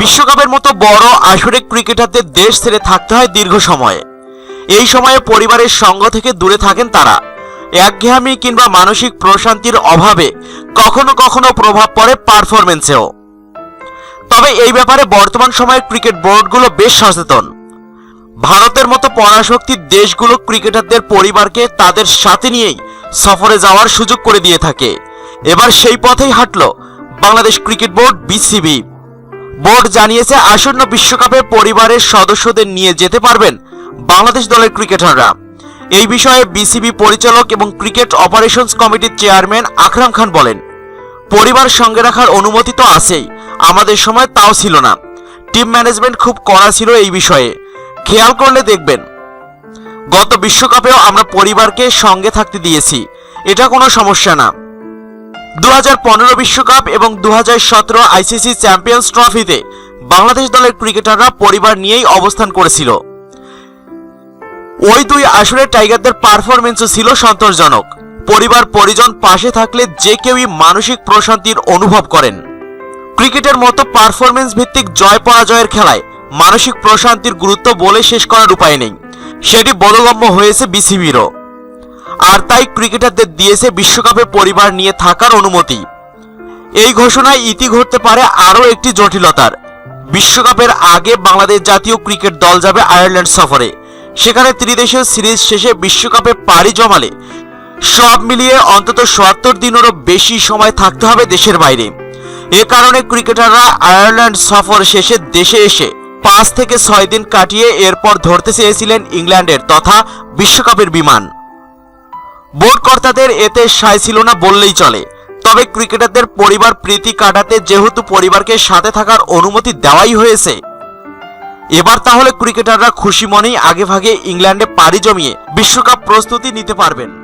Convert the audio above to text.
বিশ্বকাপের মতো বড় আসরে ক্রিকেটারদের দেশ ছেড়ে থাকতে হয় দীর্ঘ সময়। এই সময়ে পরিবারের সঙ্গ থেকে দূরে থাকেন তারা। একঘেয়ামি কিংবা মানসিক প্রশান্তির অভাবে কখনো কখনো প্রভাব পড়ে পারফরমেন্সেও তবে এই ব্যাপারে বর্তমান সময়ের ক্রিকেট বোর্ডগুলো বেশ সচেতন। ভারতের মতো পরাশক্তির দেশগুলো ক্রিকেটারদের পরিবারকে তাদের সাথে নিয়েই সফরে যাওয়ার সুযোগ করে দিয়ে থাকে। এবার সেই পথেই হাঁটল Bangladesh cricket board BCB. Board জানিয়েছে আসন্ন বিশ্বকাপে পরিবারের সদস্যদের নিয়ে যেতে পারবেন বাংলাদেশ দলের ক্রিকেটাররা। এই বিষয়ে বিসিবি পরিচালক এবং ক্রিকেট অপারেশনস কমিটির চেয়ারম্যান আকরাম খান বলেন, পরিবার সঙ্গে রাখার অনুমতি তো আছেই, আমাদের সময় তাও ছিল না। টিম ম্যানেজমেন্ট খুব কড়া ছিল এই বিষয়ে। খেয়াল করলে দেখবেন, গত বিশ্বকাপেও আমরা পরিবারকে সঙ্গে থাকতে দিয়েছি, এটা কোনো সমস্যা না। দু বিশ্বকাপ এবং দু হাজার সতেরো আইসিসি চ্যাম্পিয়ন্স ট্রফিতে বাংলাদেশ দলের ক্রিকেটাররা পরিবার নিয়েই অবস্থান করেছিল। ওই দুই আসরে টাইগারদের পারফরমেন্সও ছিল সন্তোষজনক। পরিবার পরিজন পাশে থাকলে যে কেউই মানসিক প্রশান্তির অনুভব করেন। ক্রিকেটের মতো পারফরমেন্স ভিত্তিক জয় পরাজয়ের খেলায় মানসিক প্রশান্তির গুরুত্ব বলে শেষ করার উপায় নেই। সেটি বোধগম্য হয়েছে বিসিবিরও। আর তাই ক্রিকেটারদের দিয়েছে বিশ্বকাপে পরিবার নিয়ে থাকার অনুমতি। এই ঘোষণায় ইতি ঘটতে পারে আরও একটি জটিলতার। বিশ্বকাপের আগে বাংলাদেশ জাতীয় ক্রিকেট দল যাবে আয়ারল্যান্ড সফরে। সেখানে ত্রিদেশীয় সিরিজ শেষে বিশ্বকাপে পাড়ি জমালে। সব মিলিয়ে অন্তত সত্তর দিনেরও বেশি সময় থাকতে হবে দেশের বাইরে। এ কারণে ক্রিকেটাররা আয়ারল্যান্ড সফর শেষে দেশে এসে পাঁচ থেকে ছয় দিন কাটিয়ে এরপর ধরতে চেয়েছিলেন ইংল্যান্ডের তথা বিশ্বকাপের বিমান। বোর্ড কর্তাদের এতে সায় ছিল না বললেই চলে। তবে ক্রিকেটারদের পরিবার প্রীতি কাটাতে যেহেতু পরিবারকে সাথে থাকার অনুমতি দেওয়াই হয়েছে। এবার তাহলে ক্রিকেটাররা খুশি মনেই আগেভাগে ইংল্যান্ডে পাড়ি জমিয়ে বিশ্বকাপ প্রস্তুতি নিতে পারবেন।